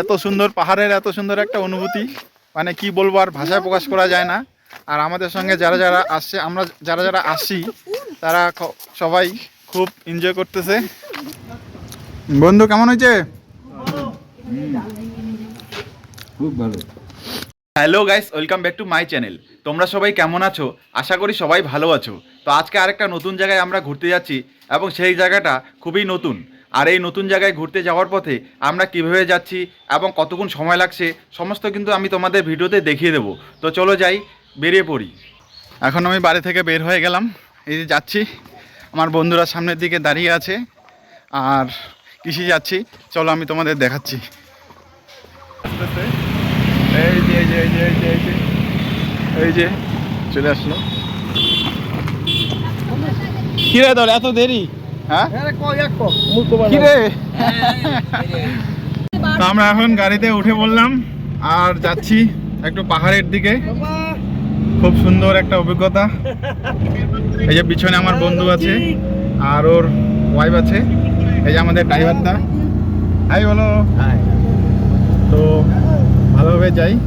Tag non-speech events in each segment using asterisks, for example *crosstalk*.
এত সুন্দর পাহাড়ের এত সুন্দর একটা অনুভূতি। মানে কি বলব আর ভাষায় প্রকাশ করা যায় না। আর আমাদের সঙ্গে যারা যারা আসছে আমরা যারা যারা আসছি তারা সবাই খুব এনজয় করতেছে। বন্ধু কেমন হয়েছে? খুব ভালো। Hello guys welcome back to my channel. তোমরা সবাই কেমন আছো? আশা করি সবাই ভালো আছো। তো আজকে আরেকটা নতুন জায়গায় আমরা ঘুরতে যাচ্ছি এবং সেই জায়গাটা খুবই নতুন। আর এই নতুন জায়গায় ঘুরতে যাওয়ার পথে আমরা কীভাবে যাচ্ছি এবং কতক্ষণ সময় লাগছে, সমস্ত কিন্তু আমি তোমাদের ভিডিওতে দেখিয়ে দেবো। তো চলো যাই, বেরিয়ে পড়ি। এখন আমি বাড়ি থেকে বের হয়ে গেলাম। এই যে যাচ্ছি, আমার বন্ধুরা সামনের দিকে দাঁড়িয়ে আছে, আর কিসে যাচ্ছি। চলো আমি তোমাদের দেখাচ্ছি। এই যে এই যে এই যে এই যে এই যে এই যে, চলে আসলো। কি রে তোর, এত দেরি? হ্যাঁ? *laughs* তো আমরা এখন গাড়িতে উঠে বললাম আর যাচ্ছি একটু পাহাড়ের দিকে। খুব সুন্দর একটা অভিজ্ঞতা। *laughs* এই যে পিছনে আমার বন্ধু আছে আর ওর ওয়াইফ আছে। এই যে আমাদের ড্রাইভারটা হাই বলো। তো ভালোভাবে যাই।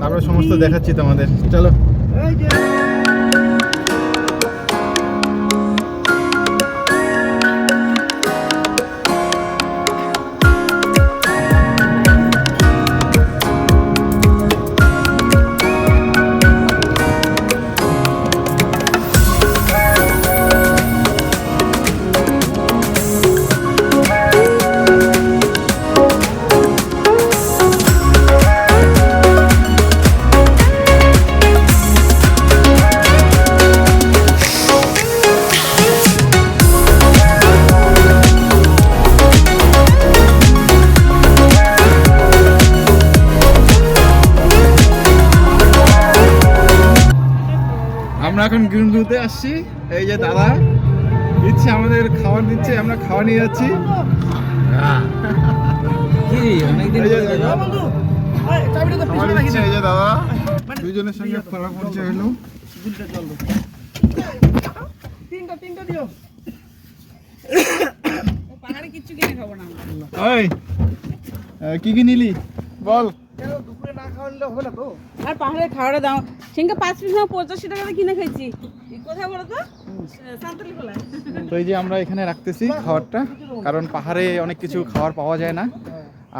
তারপরে সমস্ত দেখাচ্ছি তোমাদের। চলো। গ্রিন আসছি। এই যে দাদা দিচ্ছে আমাদের খাবার দিচ্ছে আমরা খাওয়া নিয়ে যাচ্ছি। দাদা দুইজনের সঙ্গে খোলা পরিচয় হলো। তিনটা তিনটা দিও। পাহাড়ে কিচ্ছু কিনে খাব না আমরা। ওই আহ, কি কি নিলি? বল। না খাওয়ালে আর পাহাড়ে খাওয়াটা দাম সেখানে পাঁচ পিস না পঁচাশি টাকাতে কিনে খাইছি। এই কোথায় বলো তো? তো এই যে আমরা এখানে রাখতেছি খাবারটা কারণ পাহাড়ে অনেক কিছু খাবার পাওয়া যায় না।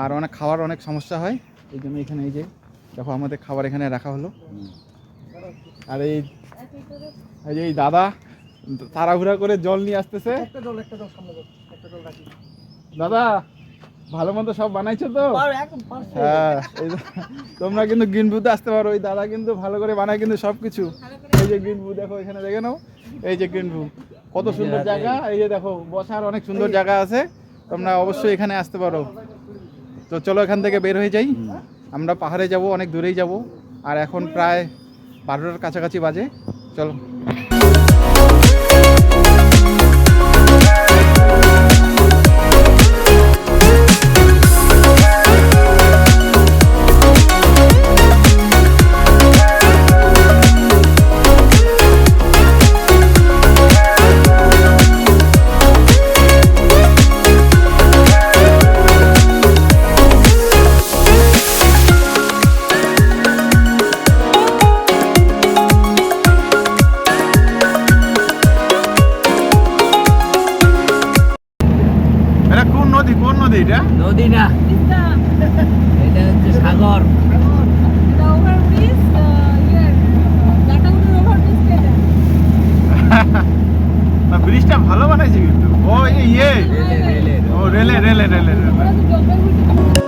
আর অনেক খাওয়ার অনেক সমস্যা হয়। এই জন্য এখানে এই যে দেখো আমাদের খাবার এখানে রাখা হলো। আর এই এই যে এই দাদা তাড়াহুড়া করে জল নিয়ে আসতেছে। একটা জল একটা জল সামনে জল একটা জল রাখি। দাদা ভালো মতো সব বানাইছো তো? হ্যাঁ এই তোমরা কিন্তু গ্রিন ভিউতে আসতে পারো ওই দাদা কিন্তু ভালো করে বানায় কিন্তু সব কিছু এই যে গ্রিন দেখো এখানে দেখে নাও এই যে গ্রিন কত সুন্দর জায়গা এই যে দেখো বসার অনেক সুন্দর জায়গা আছে তোমরা অবশ্যই এখানে আসতে পারো। তো চলো এখান থেকে বের হয়ে যাই। আমরা পাহাড়ে যাব অনেক দূরেই যাব। আর এখন প্রায় বারোটার কাছাকাছি বাজে। চলো। ভালো বানাইছে কিন্তু। ও ইয়ে ও রেলে রেলে রেলে রেলে।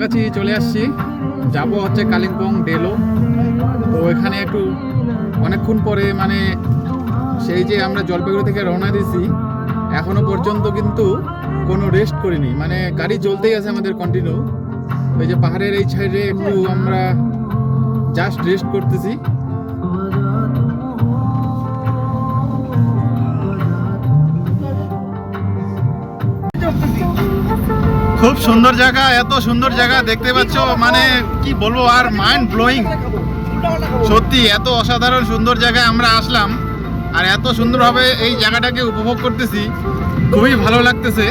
কাছাকাছি চলে আসছি। যাব হচ্ছে কালিম্পং, ডেলো। তো এখানে একটু অনেকক্ষণ পরে মানে সেই যে আমরা জলপাইগুড়ি থেকে রওনা দিয়েছি এখনও পর্যন্ত কিন্তু কোনো রেস্ট করিনি। মানে গাড়ি চলতেই আছে আমাদের কন্টিনিউ ওই যে পাহাড়ের এই সাইডে একটু আমরা জাস্ট রেস্ট করতেছি। খুব সুন্দর জায়গা, এত সুন্দর জায়গা দেখতে পাচ্ছ মানে কি বলব, আর মাইন্ড ব্লোয়িং সত্যি, এত অসাধারণ সুন্দর জায়গায় আমরা আসলাম, আর এত সুন্দরভাবে এই জায়গাটাকে উপভোগ করতেছি। খুবই ভালো লাগতেছে।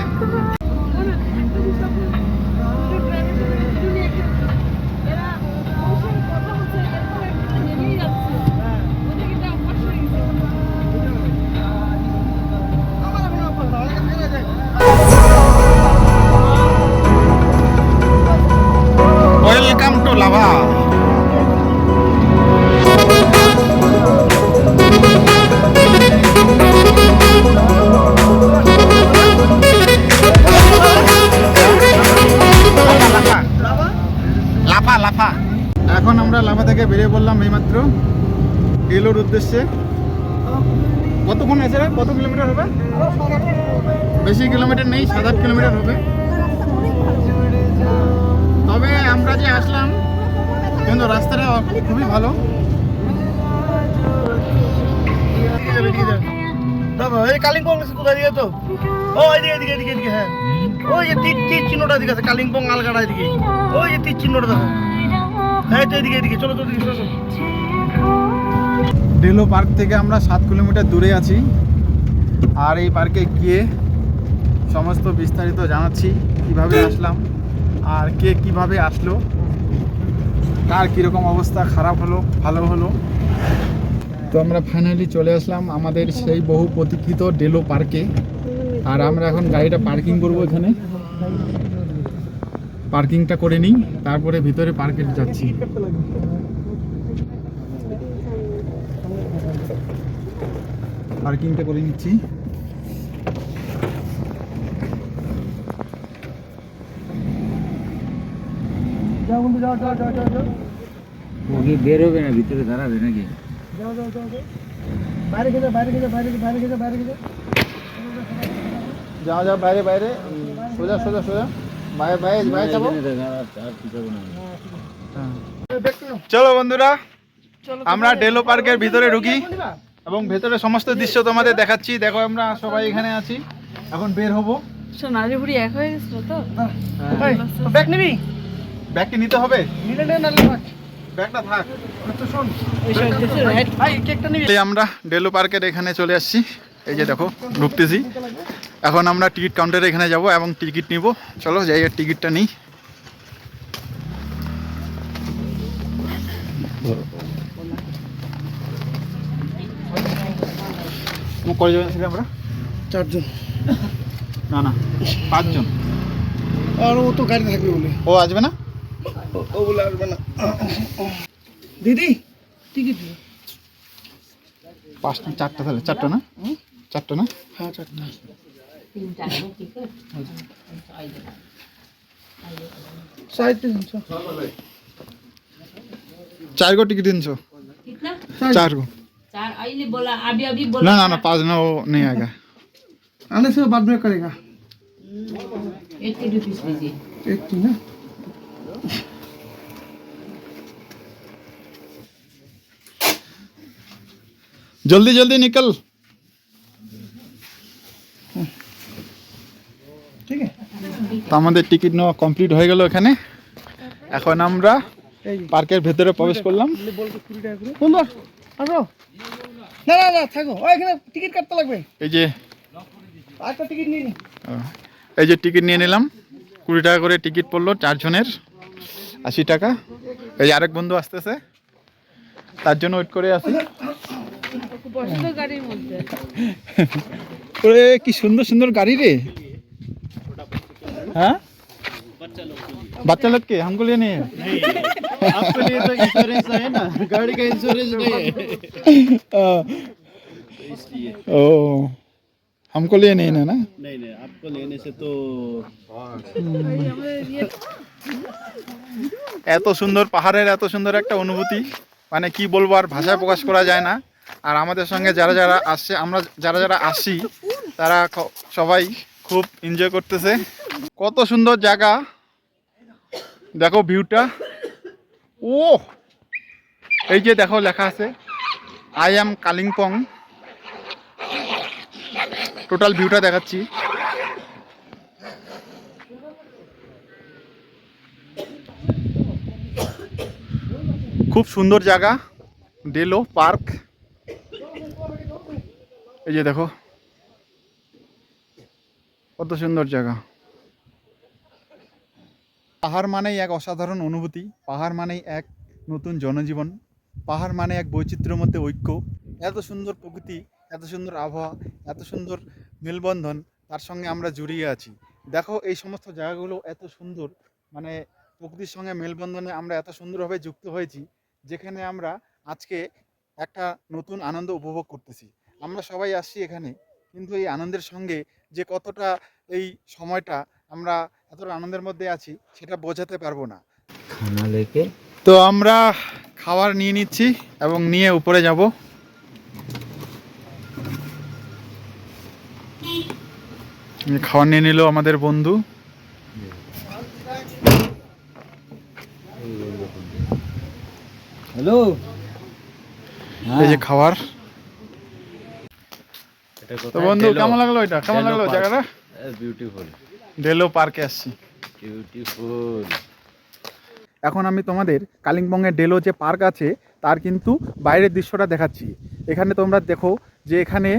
বেরিয়ে পড়লাম এইমাত্র এলোর উদ্দেশ্যে। কতক্ষণ আছে কত কিলোমিটার হবে? বেশি কিলোমিটার নেই, সাত আট কিলোমিটার হবে। তবে আমরা যে আসলাম, কিন্তু রাস্তাটা খুবই ভালো। কালিম্পং কোথায় দিকে তো? ও এদিকে এদিকে এদিকে এদিকে হ্যাঁ। ওই যে তীর তীর চিহ্নটা দিকে আছে, কালিম্পং, আলগাড়া এদিকে। ওই যে তীর চিহ্নটা দেখো হ্যাঁ ডেলো পার্ক থেকে আমরা সাত কিলোমিটার দূরে আছি। আর এই পার্কে গিয়ে সমস্ত বিস্তারিত জানাচ্ছি, কীভাবে আসলাম, আর কে কীভাবে আসলো, কার কীরকম অবস্থা, খারাপ হলো, ভালো হলো। তো আমরা ফাইনালি চলে আসলাম আমাদের সেই বহু প্রতীক্ষিত ডেলো পার্কে। আর আমরা এখন গাড়িটা পার্কিং করব এখানে। পার্কিংটা করে নিই তারপরে ভিতরে পার্কে যাচ্ছি। পার্কিংটা করে নিচ্ছি। যাও বন্ধু যাও যাও যাও যাও যাও। ও কি বের হবে না ভিতরে দাঁড়াবে নাকি? যাও যাও যাও যাও। বাইরে যাও বাইরে যাও বাইরে বাইরে বাইরে যাও। যাও যাও বাইরে বাইরে। সোজা সোজা সোজা। চলো বন্ধুরা আমরা ডেলো পার্কের ভিতরে ঢুকি এবং ভেতরে সমস্ত দৃশ্য তোমাদের দেখাচ্ছি। দেখো আমরা সবাই এখানে আছি। এখন বের হব। নারী বুড়ি এক হয়ে গেছিল তো? ব্যাগ নিবি? ব্যাগটি নিতে হবে? নিলে নে নালে থাক। ব্যাগটা থাক। তো শোন এইসব দেশে রাইট ভাই কেকটা নিবি। আমরা ডেলো পার্কের এখানে চলে আসছি। এই যে দেখো ঢুকতেছি। এখন আমরা টিকিট কাউন্টারে এখানে যাব এবং টিকিট নিব। চলো যাই এর টিকিটটা নিই। কয়জন আমরা? চারজন। না না পাঁচজন। আর ও তো গাড়ি থাকবে বলে। ও আসবে না? ও বলে আসবে না। দিদি টিকিট পাঁচটা চারটা তাহলে। চারটা না? চারটা না? হ্যাঁ চারটা। সাড়ে তিনশো चार को टिकट तीन सौ कितना चार को चार आइले बोला अभी अभी बोला ना ना ना पाँच ना वो नहीं आएगा आने से बाद में करेगा एट्टी रुपीज लीजिए একটু না জলদি জলদি নিকল ঠিক আছে তো আমাদের টিকিট নেওয়া কমপ্লিট হয়ে গেল এখানে। এখন আমরা পার্কের ভেতরে প্রবেশ করলাম। না না না থাকো। এখানে টিকিট কাটতে লাগবে। এই যে আরেকটা টিকিট নিয়ে এই যে টিকিট নিয়ে নিলাম। কুড়ি টাকা করে টিকিট পড়ল চারজনের আশি টাকা। এই যে আরেক বন্ধু আসতেছে। তার জন্য ওয়েট করে আসি *laughs* কি সুন্দর সুন্দর গাড়ি রে। हाँ बच्चा लोग के हमको लिए नहीं है आपके लिए तो इंश्योरेंस है ना गाड़ी का इंश्योरेंस नहीं है आ, इसलिए ओ *laughs* हमको लिए नहीं है ना नहीं नहीं आपको लेने से तो এত সুন্দর পাহাড়ের এত সুন্দর একটা অনুভূতি মানে কি বলবো আর ভাষায় প্রকাশ করা যায় না আর আমাদের সঙ্গে যারা যারা আসছে আমরা যারা যারা আসছি তারা খ- সবাই খুব এনজয় করতেছে। কত সুন্দর জায়গা। দেখো ভিউটা ও এই যে দেখো লেখা আছে আই এম কালিম্পং টোটাল ভিউটা দেখাচ্ছি। খুব সুন্দর জায়গা। ডেলো পার্ক এই যে দেখো। কত সুন্দর জায়গা। পাহাড় মানেই এক অসাধারণ অনুভূতি, পাহাড় মানেই এক নতুন জনজীবন, পাহাড় মানে এক বৈচিত্র্যের মধ্যে ঐক্য। এত সুন্দর প্রকৃতি, এত সুন্দর আবহাওয়া, এত সুন্দর মেলবন্ধন, তার সঙ্গে আমরা জড়িয়ে আছি। দেখো এই সমস্ত জায়গাগুলো এত সুন্দর মানে প্রকৃতির সঙ্গে মেলবন্ধনে আমরা এত সুন্দরভাবে যুক্ত হয়েছি, যেখানে আমরা আজকে একটা নতুন আনন্দ উপভোগ করতেছি। আমরা সবাই আসছি এখানে, কিন্তু এই আনন্দের সঙ্গে যে কতটা এই সময়টা আমরা এতটা আনন্দের মধ্যে আছি সেটা বোঝাতে পারব না। খানা লেকে? তো আমরা খাবার নিয়ে নিচ্ছি এবং নিয়ে উপরে যাব। খাবার নিয়ে নিল আমাদের বন্ধু। হ্যালো? এই যে খাবার। তো বন্ধু কেমন লাগল এটা? কেমন লাগল জায়গাটা? বিউটিফুল ডেলো পার্কে আসছি। বিউটিফুল এখন আমি তোমাদের কালিম্পংয়ের ডেলো যে পার্ক আছে তার কিন্তু বাইরের দৃশ্যটা দেখাচ্ছি। এখানে তোমরা দেখো যে এখানে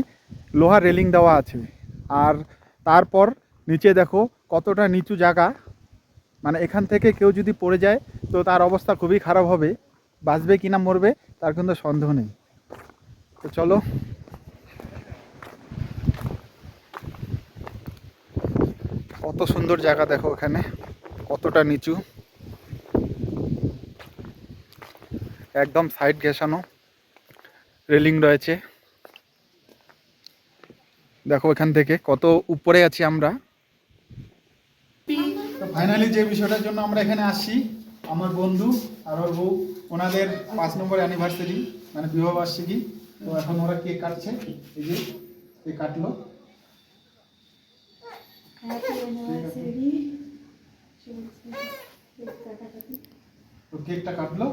লোহার রেলিং দেওয়া আছে। আর তারপর নিচে দেখো কতটা নিচু জায়গা। মানে এখান থেকে কেউ যদি পড়ে যায় তো তার অবস্থা খুবই খারাপ হবে। বাঁচবে কি না মরবে তার কিন্তু সন্দেহ নেই। তো চলো কত সুন্দর জায়গা দেখো এখানে, কতটা নিচু। একদম সাইড ঘেসানো রেলিং রয়েছে। দেখো এখান থেকে কত উপরে আছি আমরা। ফাইনালি যে বিষয়টার জন্য আমরা এখানে আসছি, আমার বন্ধু আর ওর বউ, ওনাদের পাঁচ নম্বর অ্যানিভার্সারি মানে বিবাহবার্ষিকী তো এখন ওরা কেক কাটছে, এই যে কাটলো। কেকটা কাটলো?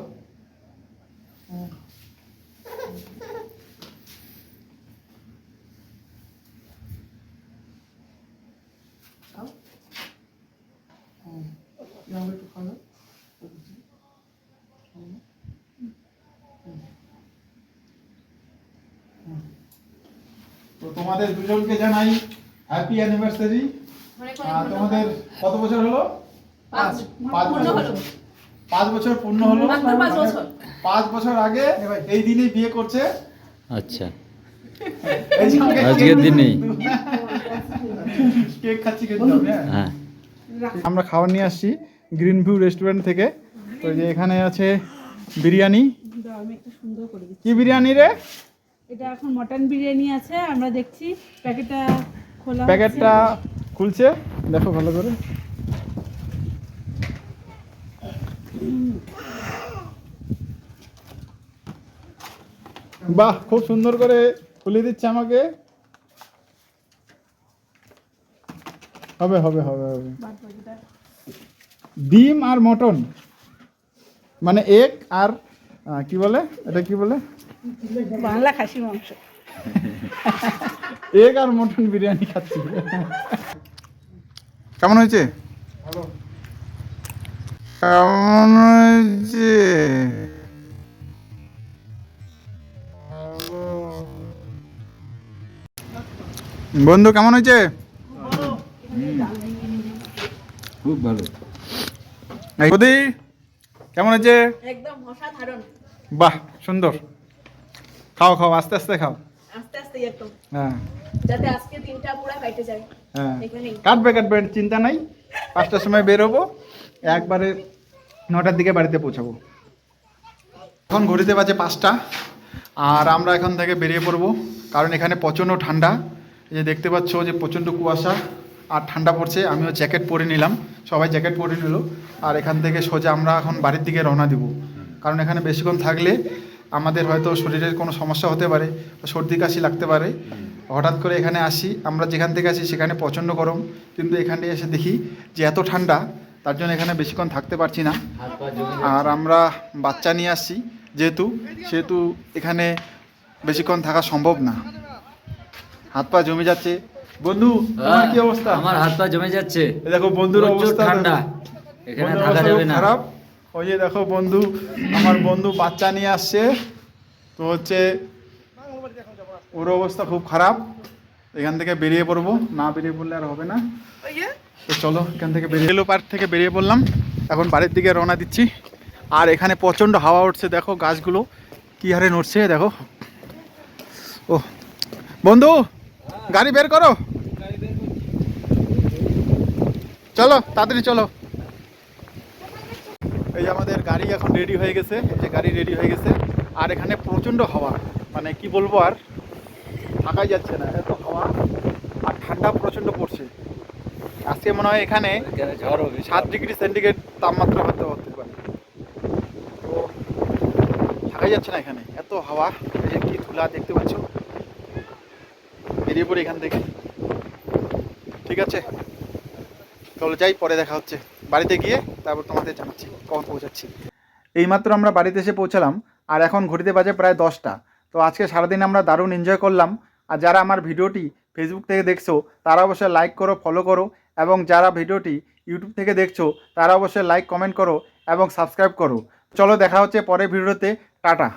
তো তোমাদের দুজনকে জানাই হ্যাপি অ্যানিভার্সারি তোমাদের কত বছর হলো? পাঁচ বছর পাঁচ বছর। পূর্ণ হলো। পাঁচ বছর। আগে এই দিনে বিয়ে করছে। আচ্ছা। আজকের দিনে *laughs* কেক খাচ্ছি হ্যাঁ।, হ্যাঁ। আমরা খাবার নিয়ে আসছি গ্রিন ভিউ রেস্টুরেন্ট থেকে। তো যে এখানে আছে বিরিয়ানি। কি বিরিয়ানি রে? এটা এখন মটন বিরিয়ানি আছে আমরা দেখছি। প্যাকেটটা খোলা প্যাকেটটা খুলছে? দেখো ভালো করে। বাহ খুব সুন্দর করে খুলে দিচ্ছে আমাকে। হবে হবে হবে হবে। ডিম আর মটন। মানে এক আর কি বলে? এটা কি বলে? বাংলা খাসি মাংস। এক আর মটন বিরিয়ানি খাচ্ছি। কেমন হয়েছে? কেমন হয়েছে? বন্ধু কেমন হয়েছে? খুব ভালো। বৌদি কেমন হয়েছে? একদম অসাধারণ। বাহ সুন্দর। খাও খাও আস্তে আস্তে খাও। আস্তে আস্তে একদম। হ্যাঁ। যাতে আজকে দিনটা পুরো কেটে যায়। হ্যাঁ। কাটবে কাটবে চিন্তা নাই। পাঁচটার সময় বেরোবো একবারে নটার দিকে বাড়িতে পৌঁছাবো। এখন ঘড়িতে বাজে পাঁচটা আর আমরা এখান থেকে বেরিয়ে পড়ব কারণ এখানে প্রচণ্ড ঠান্ডা। যে দেখতে পাচ্ছ যে প্রচণ্ড কুয়াশা আর ঠান্ডা পড়ছে আমিও জ্যাকেট পরে নিলাম। সবাই জ্যাকেট পরে নিল আর এখান থেকে সোজা আমরা এখন বাড়ির দিকে রওনা দিব। কারণ এখানে বেশিক্ষণ থাকলে আমাদের হয়তো শরীরের কোনো সমস্যা হতে পারে সর্দি কাশি লাগতে পারে। হঠাৎ করে এখানে আসি আমরা যেখান থেকে আসি সেখানে প্রচণ্ড গরম। কিন্তু এখানে এসে দেখি যে এত ঠান্ডা তার জন্য এখানে বেশিক্ষণ থাকতে পারছি না। আর আমরা বাচ্চা নিয়ে আসছি যেহেতু সেহেতু এখানে বেশিক্ষণ থাকা সম্ভব না। হাত পা জমে যাচ্ছে। বন্ধু তোমার কি অবস্থা? আমার হাত পা জমে যাচ্ছে। দেখো বন্ধুর অবস্থা ঠান্ডা। এখানে থাকা যাবে না। খারাপ। ওই যে দেখো বন্ধু আমার বন্ধু বাচ্চা নিয়ে আসছে। তো হচ্ছে ওর অবস্থা খুব খারাপ। এখান থেকে বেরিয়ে পড়ব। না বেরিয়ে পড়লে আর হবে না। তো চলো এখান থেকে বেরিয়ে এলো পার্ক থেকে বেরিয়ে পড়লাম। এখন বাড়ির দিকে রওনা দিচ্ছি। আর এখানে প্রচণ্ড হাওয়া উঠছে দেখো গাছগুলো। কী হারে নড়ছে দেখো। ও বন্ধু গাড়ি বের করো। চলো তাড়াতাড়ি চলো। এই আমাদের গাড়ি এখন রেডি হয়ে গেছে এই যে গাড়ি রেডি হয়ে গেছে। আর এখানে প্রচণ্ড হাওয়া মানে কি বলব আর থাকাই যাচ্ছে না এত হাওয়া আর ঠান্ডা প্রচণ্ড পড়ছে। আজকে মনে হয় এখানে এখানে ঝড় হবে সাত ডিগ্রি সেন্টিগ্রেড তাপমাত্রা হতে হতে পারে। তো থাকাই যাচ্ছে না এখানে এত হাওয়া এই যে কি ধুলা দেখতে পাচ্ছ। বেরিয়ে পড়ি এখান থেকে। ঠিক আছে? চলো যাই পরে দেখা হচ্ছে। বাড়িতে গিয়ে তারপর তোমাদের জানাচ্ছি, কখন পৌঁছাচ্ছি। এইমাত্র আমরা বাড়িতে এসে পৌঁছালাম, আর এখন ঘড়িতে বাজে প্রায় দশটা। তো আজকে সারাদিন আমরা দারুণ এনজয় করলাম। আর যারা আমার ভিডিওটি ফেসবুক থেকে দেখছ, তারা অবশ্যই লাইক করো ফলো করো, এবং যারা ভিডিওটি ইউটিউব থেকে দেখছ, তারা অবশ্যই লাইক কমেন্ট করো, এবং সাবস্ক্রাইব করো। চলো দেখা হচ্ছে পরের ভিডিওতে। টাটা।